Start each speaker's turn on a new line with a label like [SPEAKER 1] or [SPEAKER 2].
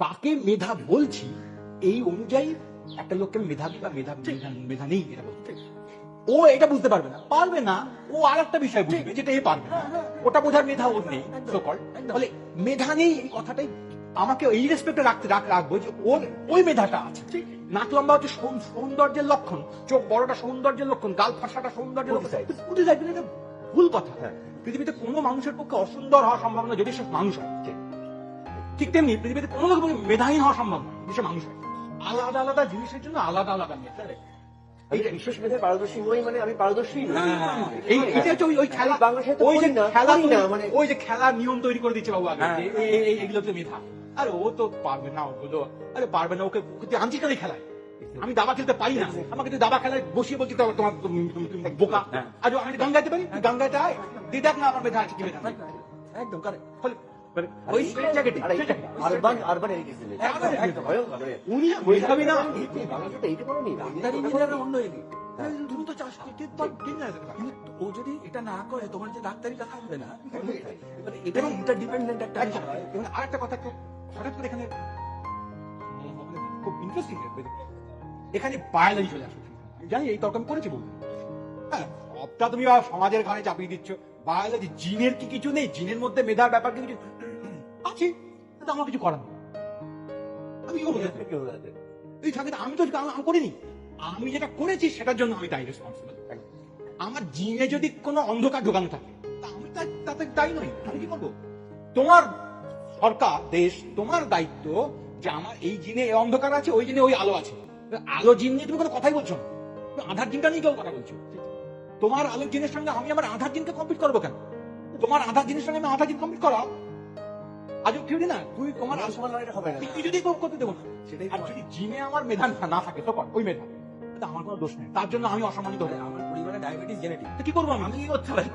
[SPEAKER 1] কাকে মেধা বলছি এই অনুযায়ী একটা লোককে মেধাবী বা মেধা মেধা- মেধা নেই এটা বলতে। ও এটা বুঝতে পারবে না। পারবে না ও আর একটা বিষয় বুঝবে যেটা এ পারবে না। ওটা বোঝার মেধা ওর নেই সকল তাহলে মেধা নেই এই কথাটাই আমাকে এই রেসপেক্টে রাখতে রাখ রাখব যে ওর ওই মেধাটা আছে। নাক লম্বা হচ্ছে সৌন্দর্যের লক্ষণ চোখ বড়টা সৌন্দর্যের লক্ষণ গাল ফাঁসাটা সৌন্দর্যের লক্ষণ. উঠে যাবে এটা ভুল কথা।
[SPEAKER 2] হ্যাঁ।
[SPEAKER 1] পৃথিবীতে কোনো মানুষের পক্ষে অসুন্দর হওয়া সম্ভব না যদি সে মানুষ হয়। ঠিক তেমনি পৃথিবীতে কোনো পক্ষে মেধাহীন হওয়া সম্ভব না যদি সে মানুষ আলাদা আলাদা জিনিসের জন্য আলাদা আলাদা মেধা
[SPEAKER 2] বিশেষ মেধায় পারদর্শী নই মানে আমি পারদর্শী নই।
[SPEAKER 1] এই এটা হচ্ছে ওই ওই খেলা
[SPEAKER 2] আমি বাংলা সাহিত্য
[SPEAKER 1] ওই যে খেলা
[SPEAKER 2] পড়ি না,
[SPEAKER 1] তৈরি-
[SPEAKER 2] মানে-
[SPEAKER 1] ওই যে খেলার নিয়ম তৈরি করে দিচ্ছে বাবু আগে
[SPEAKER 2] হ্যাঁ।
[SPEAKER 1] তো মেধা আরে ও তো পারবে না ওগুলো আরে পারবে না ওকে ওকে তুই আনছিস না এই খেলায় আমি দাবা খেলতে পারি না আমাকে তুই দাবা খেলায় বসিয়ে বলছি তোমার তোমার তুমি- তুমি- তুমি বোকা
[SPEAKER 2] হ্যাঁ।
[SPEAKER 1] আজ আমি গাঙ্গাইতে পারি তুই গাঙ্গাইতে আয় দেখ না আমার মেধা আছে কি মেধা।
[SPEAKER 2] একদম।
[SPEAKER 1] মানে হ্যাঁ, তুমি তো চাষ করতে না
[SPEAKER 3] ও যদি এটা না করে তোমার যে ডাক্তারিটা থাকবে না মানে এটা ইন্টারডিপেন্ডেন্ট একটা
[SPEAKER 1] আরেকটা কথা হঠাৎ করে এখানে খুব ইন্টারেস্টিং এখানে বায়োলজি চলে আসে আমি জানি এই তর্ক আমি করেছি বলব হ্যাঁ সবটা তুমি সমাজের ঘাড়ে চাপিয়ে দিচ্ছ। বায়োলজি জিনের কি কিছু নেই? জিনের মধ্যে মেধার ব্যাপার কি কিছু? আছে কিন্তু আমার কিছু করার আমি কি করব? থাকে আমি তো আমি করিনি। আমি যেটা করেছি সেটার জন্য আমি রেসপন্সিবল আমার জিনে যদি কোনো অন্ধকার ঢোকানো থাকে আমি তাতে দায়ী নই। আমি কি করব? তোমার সরকার দেশ তোমার দায়িত্ব যে আমার এই জিনে এই অন্ধকার আছে ওই জিনে ওই আলো আছে। আলো জিন নিয়ে তুমি কোনো কথাই বলছো না। আধার জিনটা নিয়ে কেউ কথা বলছো? তোমার আলো জিনের সঙ্গে আমি আমার আধার জিনকে কমপ্লিট করব কেন? তোমার আধার জিনের সঙ্গে আমি আধার জিন কমপ্লিট করা আজব থিওরি না? তুই তোমার
[SPEAKER 2] হবে না।
[SPEAKER 1] তুই যদি করতে দেবো না।
[SPEAKER 3] সেটাই
[SPEAKER 1] আর যদি জিনে আমার মেধা না থাকে তো ওই মেধা আমার কোনো দোষ নেই। তার জন্য আমি অসম্মানিত হই
[SPEAKER 3] আমার পরিবারে ডায়াবেটিস জেনেটিক
[SPEAKER 1] তো কি করব আমি?
[SPEAKER 3] আমি কি করতে পারি